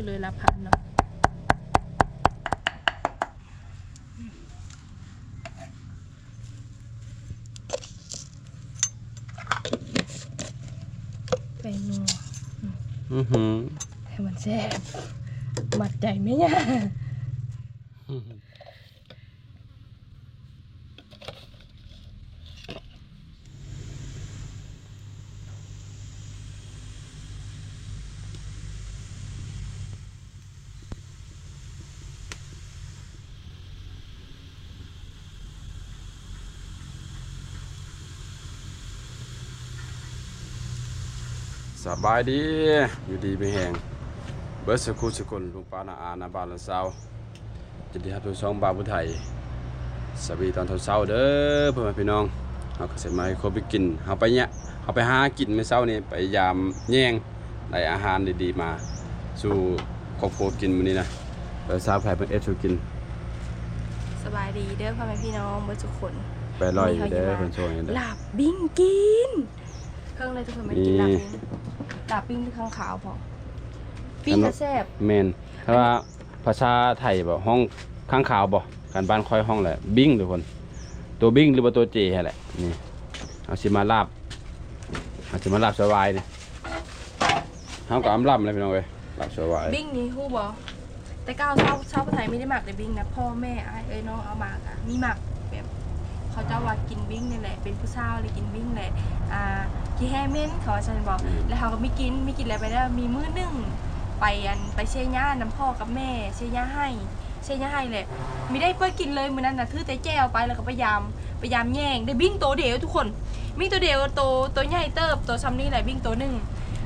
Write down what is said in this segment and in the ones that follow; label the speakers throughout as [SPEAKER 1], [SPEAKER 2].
[SPEAKER 1] อยู่เลยละพันเนาะไปนัว
[SPEAKER 2] อือหือ
[SPEAKER 1] ให้มันแซ่บมัดใจไหมเนี่ย
[SPEAKER 2] สบายดีอยู่ดีไม่แห้งเบิร์ดสกุลสกุลลุงป้านาอานาบานละเศร้าจะดีครับทุกช่องบาบุไทยสวัสดีตอนเช้าๆเด้อเพื่อนพี่น้องเราก็เสร็จมาให้ครบไปกินเอาไปเนี่ยเอาไปหากินไม่เช้านี่ไปยามแย่งได้อาหารดีๆมาสู่ครอบครัวกินมื้อนี้นะไปสาวไผ่เพิ่นเอฟสู่กิน
[SPEAKER 1] สบายดีเด้อพ่อแม่พี่น้องเบอร์ทุกคน
[SPEAKER 2] ไปลอยอยู่เด้อเพิ่นโชว์ให้เด้อ
[SPEAKER 1] ลาบบิ้งกิน เครื่องเลยทุกคนไม่กิน
[SPEAKER 2] นี่
[SPEAKER 1] ลาบบิ้ง ลาบบิ้งที่ข้างขาวพอปิ้งกระแซบ
[SPEAKER 2] แม่นถ้าว่าภาษาไทยบ่ห้องข้างขาวบ่การบ้านค่อยห้องแหละบิ้งทุกคน ตัวบิ้งหรือว่าตัวเจแหละนี่เอาสิมาลาบเอาสิมาลาบสวายนี่เฮาก็อำลำเลยพี่น้องเอ้ยลาบสวาย
[SPEAKER 1] บิ้งนี่ฮู้บ่แต่ก้าวเช้าเช้าภาษาไทยไม่ได้หมักเลยบิ้งนะพ่อแม่อ้ายเอ้ยน้องเอาหมากอะมีหมักแบบ เขาเจ้าว่ากินบิ้งนี่แหละ เป็นผู้สาวเลยกินบิ้งแหละอ่าที่แฮเมนเขาว่าฉันบอก แล้วเขาก็ไม่กินไม่กินอะไรไปแล้วมีมื้อหนึงไปอันไปเชียร์ย่าน้ำพ่อกับแม่เชียร์ย่าให้เชียร์ย่าให้เลยไม่ได้เปิดกินเลยมื้อนั้นน่ะถือแต่แจ้วไปแล้วก็พยายามพยายามแย่งได้บิ้งโตวเดียวทุกคนบิ้งตัวเดียวโตตัวใหญ่เติบตัวซ้ำนี่แหละบิ้งตัวหนึ่ง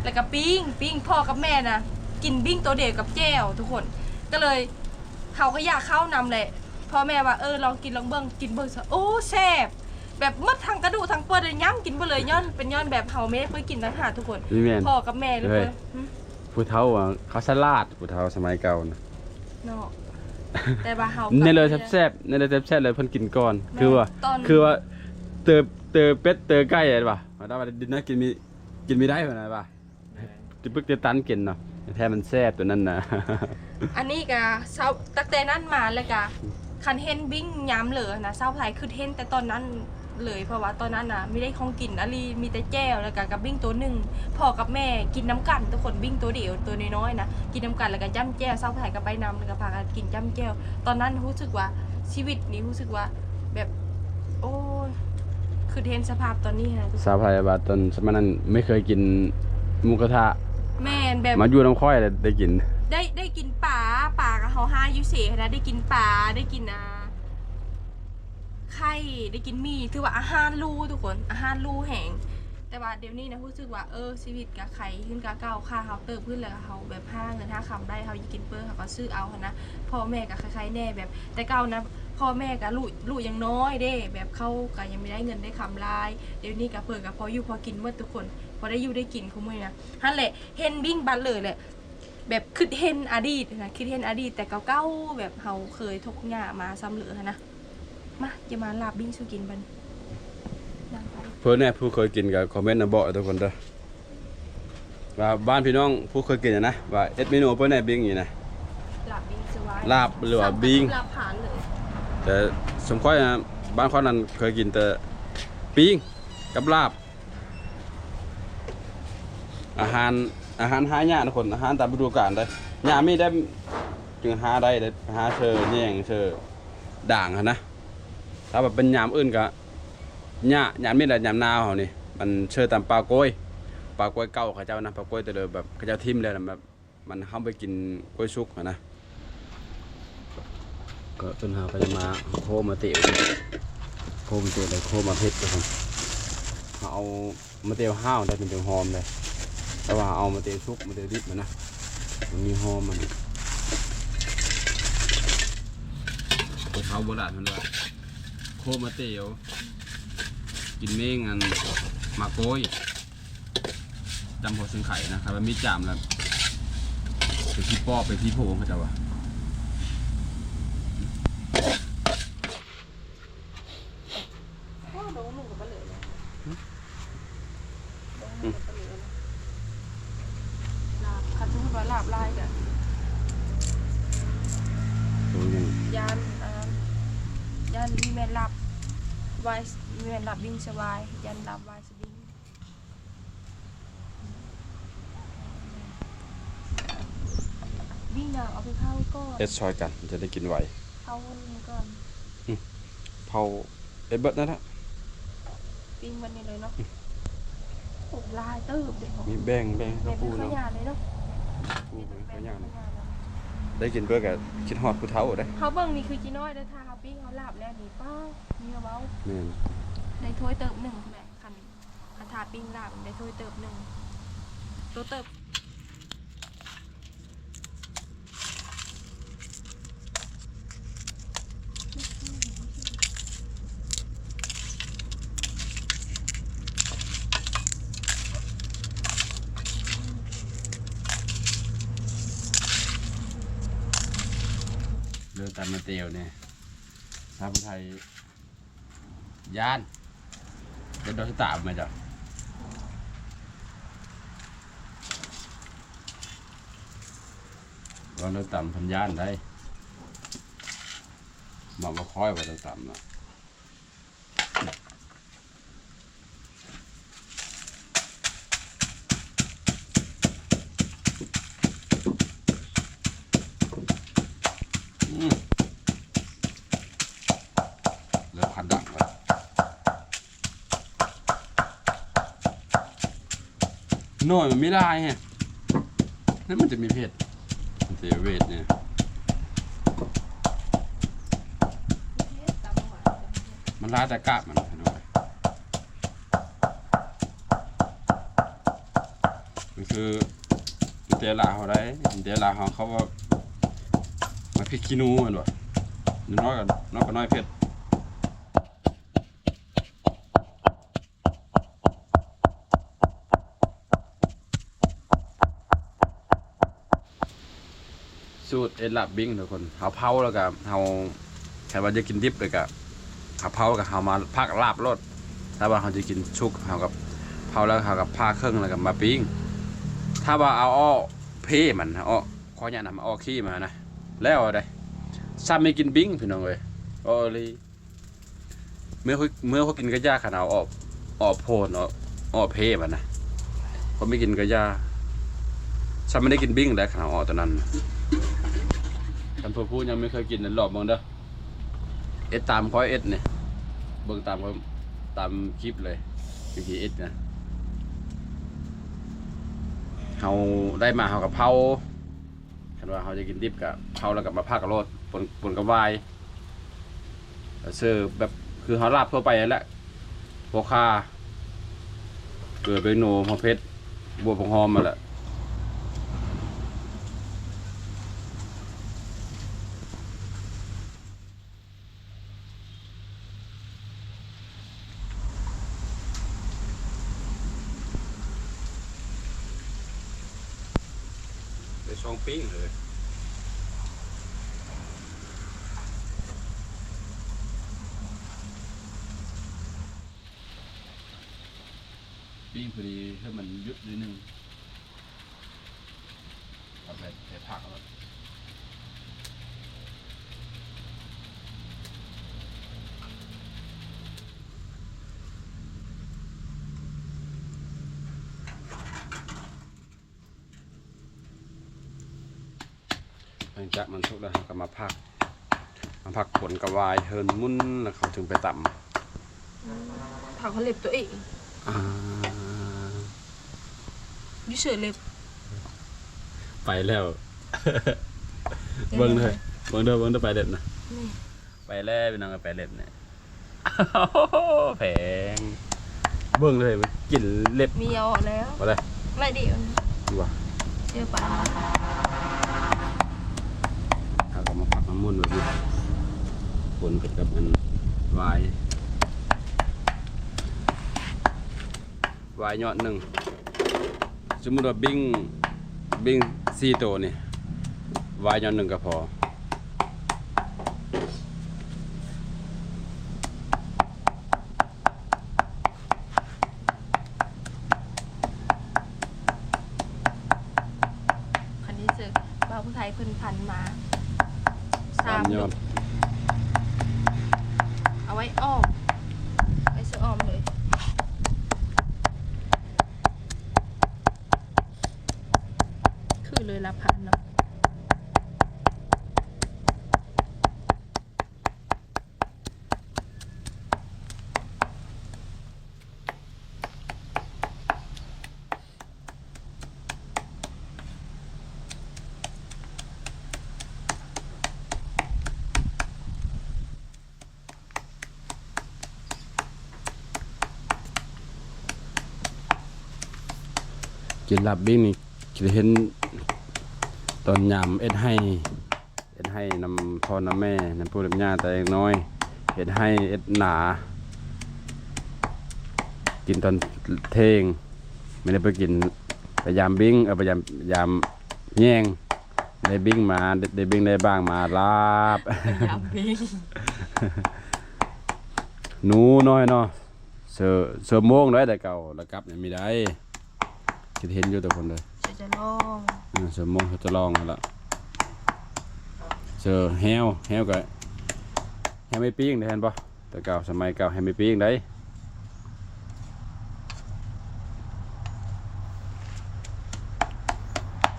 [SPEAKER 1] แล้วก็ปิ้งปิ้งพ่อกับแม่น่ะกินบิ้งตัวเดียวกับแจ้วทุกคน ก็เลยเขาก็อยากเข้านำแหละ พ่อแม่ว่าเออลองกินลองเบิ่งกินเบิ่งซะโอ้แซ่บแบบหมดทั้งกระดูกทั้งเปิดเลยย่ำกินไปเลยย้อนเป็นย้อนแบบเขาไม่ได้เคยกินทั้งหาทุกคน
[SPEAKER 2] นี่แม่น
[SPEAKER 1] พ่อกับแม่เลย
[SPEAKER 2] เฮ้
[SPEAKER 1] เพื่
[SPEAKER 2] ย
[SPEAKER 1] อนหึ
[SPEAKER 2] ผู้เฒ่าอะเขาสลาดผู้เฒ่าสมัยเก่านะ
[SPEAKER 1] เนาะแต่ว่าเฮา
[SPEAKER 2] ในเลยแซ่บๆในเลยแซ่บๆเลยเพิ่นกินก่อน
[SPEAKER 1] แม่
[SPEAKER 2] คือว่า
[SPEAKER 1] ตอน
[SPEAKER 2] คือว่าเตอเตอเป็ดเตอไก่อะไรป่ะมาได้ว่าดินนะกินมีกินไม่ได้เหมือนกันป่ะติบึกติตันกินเนาะแท้มันแซ่บตัวนั้นนะ
[SPEAKER 1] อันนี้ก็เศร้าตั้งแต่นั้นมาแล้วก็ คันเห็นบิ้งย้ำเหลือนะเศร้าไผคือเห็นแต่ตอนนั้นเลยเพราะว่าตอนนั้นน่ะไม่ได้ของกินอะไรมีแต่แจ้วแล้วก็กับบิ้งตัวหนึ่งพ่อกับแม่กินน้ำกันทุกคนบิ้งตัวเดียวตัวน้อยๆนะกินน้ำกันแล้วก็จ้ำแจ้วเศร้าไผก็ไปนำแล้วก็พากันกินจ้ำแจ้วตอนนั้นรู้สึกว่าชีวิตนี้รู้สึกว่าแบบโอ้ยคือเห็นสภาพตอนนี้นะทุกคน
[SPEAKER 2] สาวไทยบาตอนสมัยนั้นไม่เคยกินหมูกระทะ
[SPEAKER 1] แม่นแบบ
[SPEAKER 2] มาอยู่น้ำค่อยเลยได้กิน
[SPEAKER 1] ได้ได้กินป่าป่ากับ เขาห้ายูเสนะได้กินป่าได้กินอ่าไข่ได้กินมีถือว่าอาหารรูทุกคนอาหารรูแหงแต่ว่าเดี๋ยวนี้นะรู้สึกว่าเออชีวิตกับไข่ขึ้นกับเก่าค่าเขาเติบขึ้นแล้วเขาแบบห้าเงินห้าคำได้เขาอยากกินเปิ้ลเขาก็ซื้อเอาหั้นะพ่อแม่กับคล้ายๆแน่แบบ แต่เก่านะพ่อแม่กับลูกลูกยังน้อยเด้ แบบเขาก็ยังไม่ได้เงินได้คำลาย เดี๋ยวนี้กับเพื่อกับพออยู่พอกินเมื่อทุกคน พอได้อยู่ได้กินคุ้มเลยนะฮันแหละเฮนบิ้งบันเลยแหละ แบบคิดเห็นอดีตนะคิดเห็นอดีตแต่เก่าๆแบบเฮาเคยทกหญ้ามาซ้ำเหลือนะมาจะมาลาบบิ้งสู้กินบันนั่งไป
[SPEAKER 2] เพื่อนเนี่ยผู้เคยกินกับคอมเมนต์นะบอกทุกคนเด้อว่าบ้านพี่น้องผู้เคยกินอะนะว่าเอ็ดเมนูเพื่อนเนี่ยบิ้งอย่างนี้นะ
[SPEAKER 1] ลาบบิ้งสวาย
[SPEAKER 2] ลาบหรือว่าบิ้ง
[SPEAKER 1] ลาบผ่านเลย
[SPEAKER 2] แต่สมค่อยนะบ้านข้อนั้นเคยกินแต่ปิ้งกับลาบ อาหาร อาหารหายากทุกคนอาหารตามฤดูกาลได้ยาไม่ได้จึงหาได้ได้หาเชอแย่งเชอด่างอะนะถ้าแบบเป็นยามอื่นก็หญ้ายามไม่ได้ยามนาวเขานี่มันเชอตามปลาโกยปลาโกยเก่าเขาเจ้านะปลาโกยแต่เดิมแบบเขาเจ้าทิ่มเลยนะแบบมันเข้าไปกินกล้วยชุกนะก็ต้นหาก็จะมาโคมาเตะโคมาเตะเลยโคมาเพชรกันเอามาเตะห้าวได้เป็นเตียวหอมเลย แต่ว่าเอามาเตะชุกมาเตะดิบมันนะ มันมีหอมมันเขาโบราณมันว่าโคมาเตะกินเม้งอันมาโกยจำหัวซึ่งไข่นะครับมันมีจามแล้วเป็นพี่ป้อเป็นพี่โพงเขาจะว่า
[SPEAKER 1] โอ้โดนหนุ่มกับปลาเหลือเลยโดนหนุ่มกับปลาเหลือเลยลาบคันสมมติว่าลาบลายกัน รับวายแม่นรั บวิ่งสบาย ยันรับวายสบิงวิ่งน่ะเอาไปเข้าก่อน
[SPEAKER 2] เอ็ดซอยกันมันจะได้กินไหว
[SPEAKER 1] เข้าวันนี้ก่อน
[SPEAKER 2] เผาเอ็ดเบิดนั่นละ
[SPEAKER 1] ปิ้งวันนี้เลยเนาะโอ้ลายเติบเด็ก
[SPEAKER 2] มีแบ่งแบ่ง
[SPEAKER 1] แม่
[SPEAKER 2] ข้าว
[SPEAKER 1] เป็
[SPEAKER 2] ปู
[SPEAKER 1] นข้าว
[SPEAKER 2] เนาะ
[SPEAKER 1] หยาเลยเนาะ
[SPEAKER 2] ปูเป็นข้าวย่าง
[SPEAKER 1] ข้าว
[SPEAKER 2] เนาะ
[SPEAKER 1] หยาเนาะ
[SPEAKER 2] ได้กินเบิดกับคิดฮอดผู้เฒ่าได้
[SPEAKER 1] เขาเบิ่งนี่คือจีน้อยเด้อถ้าเขาปิ้งเขาลาบแล้วนี่ป้ามีเอาเว้า
[SPEAKER 2] แม่น
[SPEAKER 1] ได้ถ้วยเติบหนึ่งแม่คันอันทาปิ้งลาบได้ถ้วยเติบหนึ่งตัวเติบ
[SPEAKER 2] เรือตันมาเตียวเนี่ยชาวผู้ไทยย่าน จะโดนตามมาจ้ะเราเรือต่ำพันย่านได้มามาคอยว่าเรือต่ำเนาะ อืมเริ่มคันดังแล้ว หน่อยมันไม่ได้ไงนั่นมันจะมีเพศมันเสียเวทเนี่ย
[SPEAKER 1] ตามหัว
[SPEAKER 2] มันลายแต่กะมันหน่อยมันคือเตะลาเขาได้เตะลาเขาเขาว่ามาพริกขี้นูมันวะน้อยกับน้อยกับน้อยเพช เอ็ดลับบิ้งทุกคนเขาเผาแล้วก็เขาแค่ว่าจะกินดิบเลยก็เขาเผาแล้วก็เขามาพักลาบรสถ้าว่าเขาจะกินชุกเขากับเผาแล้วเขากับผ้าเครื่องแล้วก็มาปิ้งถ้าว่าเอาอ้อเพ่มันอ้อขอเนี่ยนำอ้อขี้มานะแล้วอาได้ซ้ำไม่กินบิ้งพี่น้องเอ้ยอ้อเลยเมื่อเขาเมื่อเขากินกระยาขนาดออกออกโพนออกออกเพ่มันนะเขาไม่กินกระยาซ้ำไม่ได้กินบิ้งแล้วขนาดออกตอนนั้น ท่านผู้พูดยังไม่เคยกินนั่นหลอบเบิ่งเด้อเอ็ดตามคอยเอ็ดเนี่ยเบิ่งตามคอยตามคลิปเลยวิธีเอ็ดนะเฮาได้มาเฮากับเผาคันว่าเฮาจะกินดิบกับเผาแล้วกับมาพากกับรสปนปนกับวายแล้วเสิร์ฟแบบคือเฮาลาบทั่วไปนั่นแหละพวกคาเกลือเบโนหอมเพชรบัวผงหอมมาแหละ ไปช่องปิ้ง เลยปิ้งพอดีให้มันยุดนิดนึงเอาไปใส่ผักแล้ว งจากมันสุกแล้วเราก็มาพัก มาพักผลกระวายเฮินมุนแล้วเขาถึงไปต่
[SPEAKER 1] ผักเขาเล็บตัวเองำ
[SPEAKER 2] อ่า
[SPEAKER 1] ดิเฉยเล็บ
[SPEAKER 2] ไปแล้ว เบิ้งเลยเบิ้งเด้อเบิ้งเด้อไปเด็ดนะ
[SPEAKER 1] นี่
[SPEAKER 2] ไปแล้วพี่น้องก็ไปเล็บเนี่ยแพงเบิ่งเลยมันกลิ่นเล็บ
[SPEAKER 1] มีเอาออกแล้ว
[SPEAKER 2] มาเลย
[SPEAKER 1] ไรเดียว
[SPEAKER 2] ดูว่า
[SPEAKER 1] เชื่อปะ
[SPEAKER 2] เอา ก็มาผักน้ำมันแบบนี้ผลเป็นกับมันวายวายยอดหนึ่งสมมติว่าบิ้งบิ้งสี่ตัวนี่วายยอดหนึ่งก็พอ
[SPEAKER 1] คันนี้เจอบ่าวผู้ไทยเพิ่นพันมา
[SPEAKER 2] สามยอด
[SPEAKER 1] เอา เอาไว้อ้อมไว้ซื้ออ้อมเลย คือเลยละพันเนาะ
[SPEAKER 2] กินลาบบิ้งนี่คิดเห็นตอนยามเอ็ดให้เอ็ดให้นำพ่อนำแม่นำปู่นำย่าแต่ยังน้อยเอ็ดให้เอ็ดหนา กินตอนเทงไม่ได้ไปกินไปยามบิ้งเออไปยามยามแย่งได้บิ้งมาได้ได้บิ้งได้บ้างมาลาบ
[SPEAKER 1] ยามบิง
[SPEAKER 2] หนูน้อยเนาะเสือเสือโมงได้แต่เก่าแล้วกลับเนี่ยมีได้ คิดเห็นอยู่แต่คนเลย
[SPEAKER 1] จะจะลอง
[SPEAKER 2] อืมเสือโมงเขาจะลองแล้วล่ะเสือแฮวแฮวก็แฮวไม่ปิ้งได้เห็นปะแต่เก่าสมัยเก่าแฮวไม่ปิ้งได้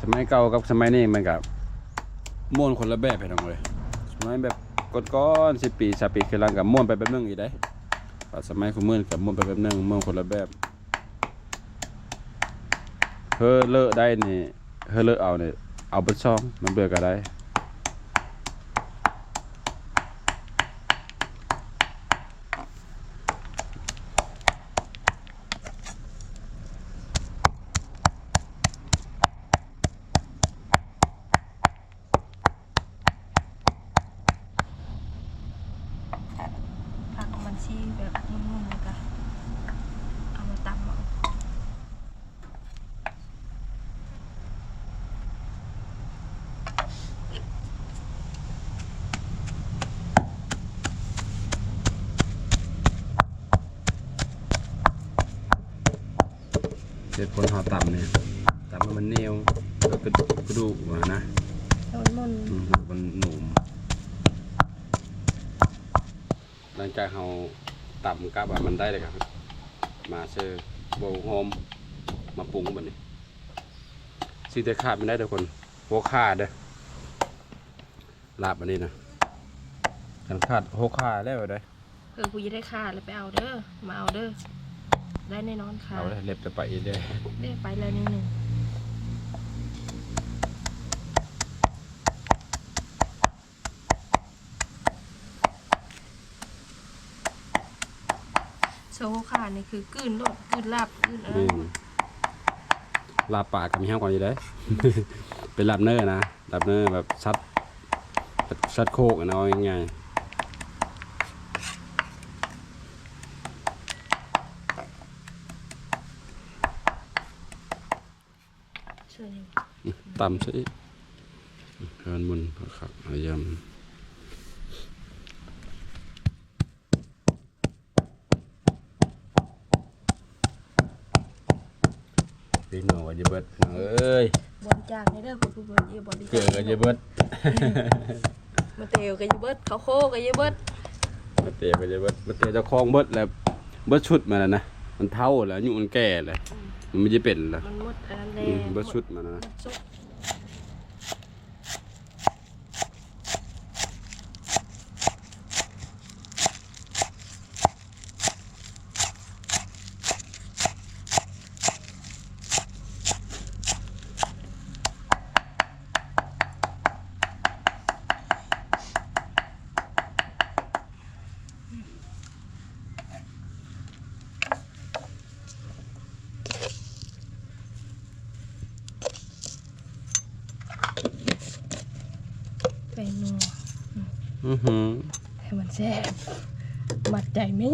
[SPEAKER 2] สมัยเก่ากับสมัยนี้มันกับม่วนคนละแบบไปทั้งเลยสมัยแบบก่อนๆสิปีสปีคือหลังกับม่วนไปแบบนึงอีกได้ปัจสมัยคุณมื่นกับม่วนไปแบบนึงม่วนคนละแบบ เฮอเลอะได้นี่เฮอเลอะเอาเนี่ยเอาเบิดซองมันเบื่อก็ได้
[SPEAKER 1] ผักมันชีแบบนุ่มๆเลยค่ะเอามาตำเอา
[SPEAKER 2] เด็ดคนหอต่ำเนี่ยต่ำให้มันเหนียวแล้วก็กระดูกมานะ
[SPEAKER 1] ให้มันมุน
[SPEAKER 2] อืมมันหนุ่มหลังจากเราต่ำกับว่ามันได้เลยครับ มาเชื่อโบหอมมาปรุงแบบนี้ซีแต่ขาดไม่ได้ทุกคนโหขาดเด้อลาบอันนี้นะกันขาดโหขาดแล้วได้อ
[SPEAKER 1] เออกูจะได้ค่าแล้วไปเอาเด้อมาเอาเด้อ ได้แน่นอนค่ะ
[SPEAKER 2] เอาเลยเล็บจะไปอีกเลย
[SPEAKER 1] ได้ไปแล้วนิดหนึ่งโซค่ะนี่คือกลืนโลดกลืนลาบกลืนอะไร
[SPEAKER 2] นี่ลาบปากกับมีห้างกว่านี้ได้อเป็นลาบเนื้อนะลาบเนื้อแบบซัดซัดโคกอะนะเอาง่ายๆ
[SPEAKER 1] ช่วยหนึ่ง
[SPEAKER 2] ต่ำซะอีกเฮินมุนครับอายำพี่น้องว่าจะเบิดพี่น้องเอ้ย
[SPEAKER 1] บริจาคในเด้อผู้ผู้บริจาคบริจาค
[SPEAKER 2] เกิดก็จะเบิด
[SPEAKER 1] มาเตวก็อยูเบิดเขาโคก็อยูเบิด
[SPEAKER 2] มาเตะก็จะเบิดมาเตะเจ้าของเบิดแล้วเบิดชุดมาแล้วนะมันเท่าแล้วอายุมันแก่แล้ว มันไม่จะเป็นแล้ว
[SPEAKER 1] มันหมดอันนั้นแหละ
[SPEAKER 2] อืมเบิดชุดมานะ
[SPEAKER 1] หมดชุดไปนัว
[SPEAKER 2] อือหือ
[SPEAKER 1] ให้มันแซ่บ มั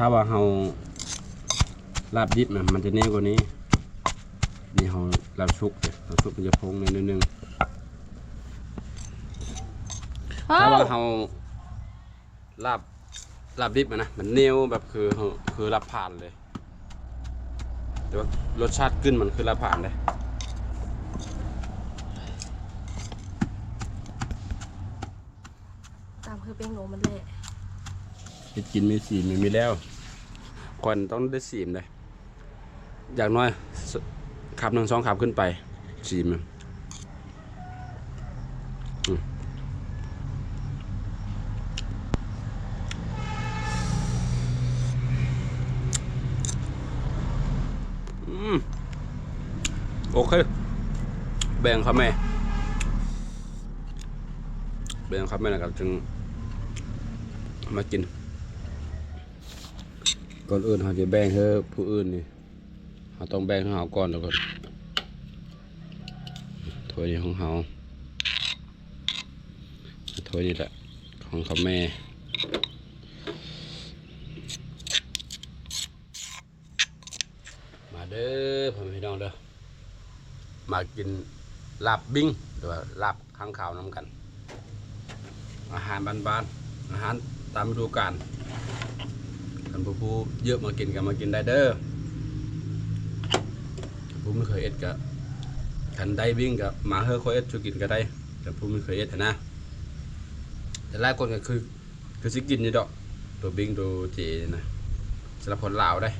[SPEAKER 2] ถ้าว่าเฮาลาบดิบน่ะมันจะแน่กว่านี้ นี่เฮาลาบชุกเนี่ยลาบชุกมันจะพงนิดนึง
[SPEAKER 1] เฮ้
[SPEAKER 2] ถ้ายว่าเฮาลาบลาบดิบอะนะมันเหนียวแบบคือเฮาคือลาบผ่านเลยแต่ว่ารสชาติขึ้นมันคือลาบผ่านเลย
[SPEAKER 1] ตามคือเป้งโหนมันแหละ
[SPEAKER 2] เฮ็ดกินมีสีมมีแล้วก่อนต้องได้สีมเลยอย่างน้อยขับหนึ่งสองขับขึ้นไปสีมอะอืมอืมโอเค แบ่งครับแม่ แบ่งครับแม่นะครับจึงมากิน ก่อนอื่นเราจะแบ่งให้ผู้อื่นนี่เราต้องแบ่งให้เขาก่อนแล้วก่อนถ้วยนี้ของเขาถ้วยนี้แหละของเขาแม่มาเด้อพ่อแม่พี่น้องเด้อมากินลาบบิ้งหรือว่าลาบข้างขาวน้ำกัน อาหารบ้านๆอาหารตามฤดูกาล นผู้ผู้เยอะมากินกันมากินได้เด้อผู้ไม่เคยเอ็ดก็คันได้วิ่งก็มาเฮอคอยเอ็ดช่วยกินก็ได้ แต่ผู้ไม่เคยเอ็ดนะแต่หลายคนก็คือคือสิกินอยู่ดอกตัวบิงตัวเจนะสำหรับคนลาวได้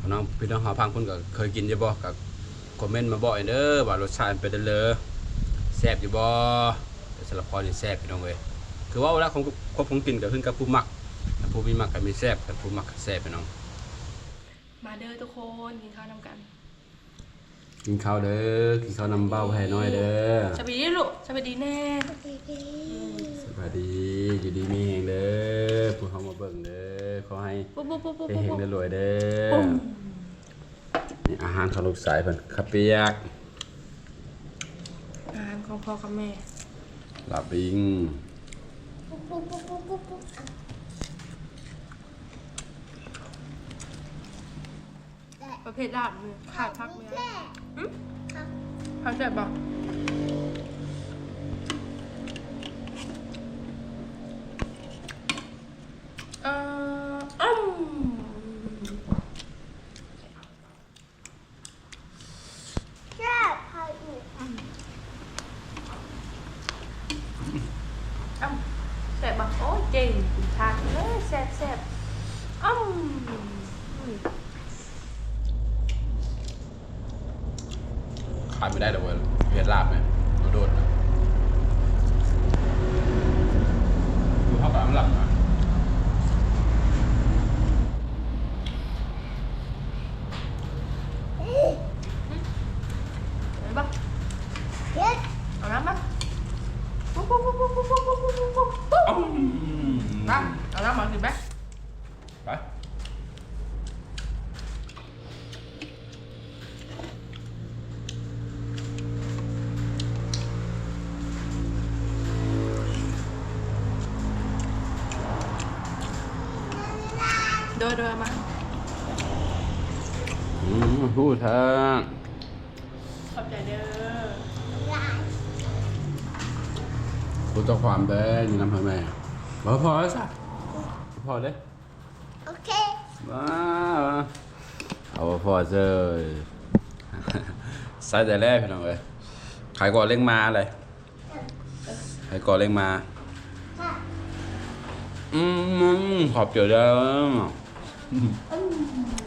[SPEAKER 2] พี่น้องพี่น้องหาพังคนก็เคยกินอยู่บ่ก็คอมเมนต์มาบ่อกเด้อว่ารสชาติเป็นจั่งใดเลยแซ่บอยู่บ่สำหรับพอนี่แซ่บพี่น้องเว้ยคือว่าเวลาของควบของกินก็ขึ้นกับผู้มัก แต่ผู้มีมักก็มีแซ่บแต่ผู้มักก็แซ่บไปน้อง
[SPEAKER 1] มาเด้อทุกคนกินข้าวนำกัน
[SPEAKER 2] กินข้าวเด้อกินข้าวนำเบ้าให้น้อยเด้อ
[SPEAKER 1] สวัสดีลูกสวัสดีแน่
[SPEAKER 2] สวัสดีอยู่ดีมีแหงเด้อผู้เขามาเบิ่งเด้อขอให้
[SPEAKER 1] ปุ๊บปุ๊บปุ๊บปุ๊บ
[SPEAKER 2] ไปเฮง
[SPEAKER 1] ปุ๊บ
[SPEAKER 2] ได้รวยเด้อ
[SPEAKER 1] ปุ้ม
[SPEAKER 2] นี่อาหารของลูกสายเพิ่นข้าวเปียก
[SPEAKER 1] อาหารของพ่อกับแม่
[SPEAKER 2] ลาบบิง
[SPEAKER 1] ป ระเภทลาบมือขาดพักเนื้อหึพักแซ่บบอก
[SPEAKER 2] ดินเดิ
[SPEAKER 1] นมา
[SPEAKER 2] อืมพูดเถอะ
[SPEAKER 1] ขอบใจเด้อ
[SPEAKER 2] พูดต่อความเด้ออยู่น้ำพ่อแม่บ่พอแล้วจ้ะบ่พอเด้อ
[SPEAKER 3] โอเค
[SPEAKER 2] ว้าวเอาบ่พอเจ้ยใส่แต่แรกพี่น้องเอ้ยขายก่อนเล่งมาเลยขายก่อนเล่งมา อืมขอบเจอเด้อ 嗯。